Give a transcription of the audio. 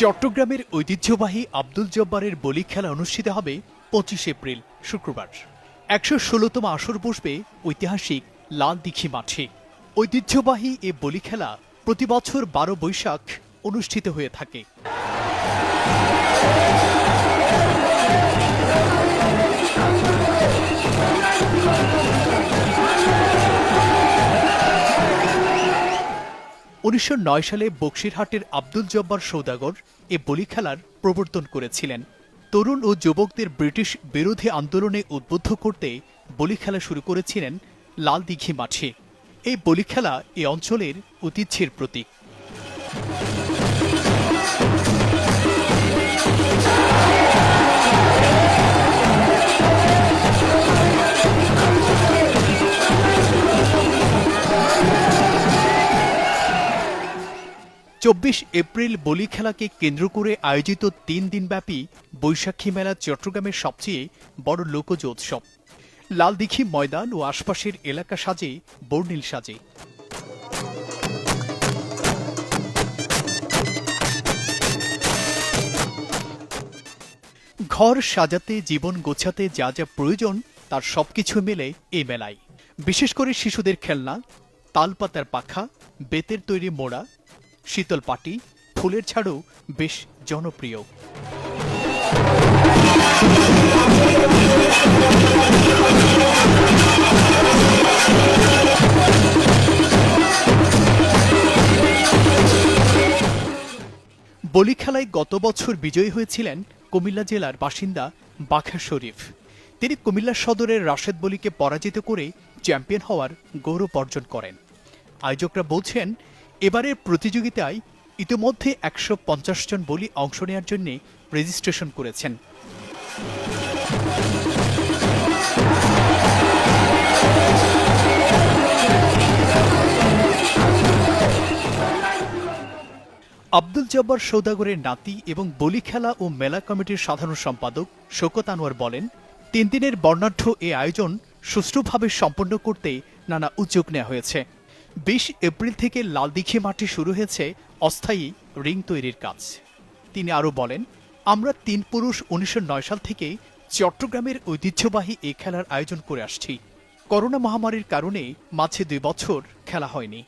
চট্টগ্রামের ঐতিহ্যবাহী আব্দুল জব্বারের বলি খেলা অনুষ্ঠিত হবে পঁচিশ এপ্রিল, শুক্রবার। একশো ষোলোতম আসর বসবে ঐতিহাসিক লাল দিঘি মাঠে। ঐতিহ্যবাহী এ বলি খেলা প্রতি বছর বারো বৈশাখ অনুষ্ঠিত হয়ে থাকে। উনিশশো নয় সালে বক্সিরহাটের আব্দুল জব্বার সৌদাগর এ বলি খেলার প্রবর্তন করেছিলেন। তরুণ ও যুবকদের ব্রিটিশ বিরোধী আন্দোলনে উদ্বুদ্ধ করতে বলি খেলা শুরু করেছিলেন লাল দিঘি মাঠে। এই বলি খেলা এ অঞ্চলের ঐতিহ্যের প্রতীক। চব্বিশ এপ্রিল বলি খেলাকে কেন্দ্র করে আয়োজিত তিন দিনব্যাপী বৈশাখী মেলা চট্টগ্রামের সবচেয়ে বড় লোকজ উৎসব। লালদিঘি ময়দান ও আশপাশের এলাকা সাজে, বর্ণিল সাজে। ঘর সাজাতে, জীবন গোছাতে যা যা প্রয়োজন, তার সবকিছু মেলে এই মেলায়। বিশেষ করে শিশুদের খেলনা, তালপাতার পাখা, বেতের তৈরি মোড়া শীতল পাটি, ফুলের ছাড়ও বেশ জনপ্রিয়। বলি খেলায় গত বছর বিজয়ী হয়েছিলেন কুমিল্লা জেলার বাসিন্দা বাখা শরীফ। তিনি কুমিল্লা সদরের রাশেদ বলিকে পরাজিত করে চ্যাম্পিয়ন হওয়ার গৌরব অর্জন করেন। আয়োজকরা বলছেন এবারের প্রতিযোগিতায় ইতিমধ্যে একশো পঞ্চাশ জন বলি অংশ নেওয়ার জন্য রেজিস্ট্রেশন করেছেন। আব্দুল জব্বার সৌদাগরের নাতি এবং বলি খেলা ও মেলা কমিটির সাধারণ সম্পাদক শোকত আনোয়ার বলেন, তিন দিনের বর্ণাঢ্য এ আয়োজন সুষ্ঠুভাবে সম্পন্ন করতে নানা উদ্যোগ নেওয়া হয়েছে। বিশ এপ্রিল থেকে লালদিঘি মাঠে শুরু হয়েছে অস্থায়ী রিং তৈরির কাজ। তিনি আরও বলেন, আমরা তিন পুরুষ উনিশশো নয় সাল থেকে চট্টগ্রামের ঐতিহ্যবাহী এই খেলার আয়োজন করে আসছি। করোনা মহামারীর কারণে মাঝে দুই বছর খেলা হয়নি।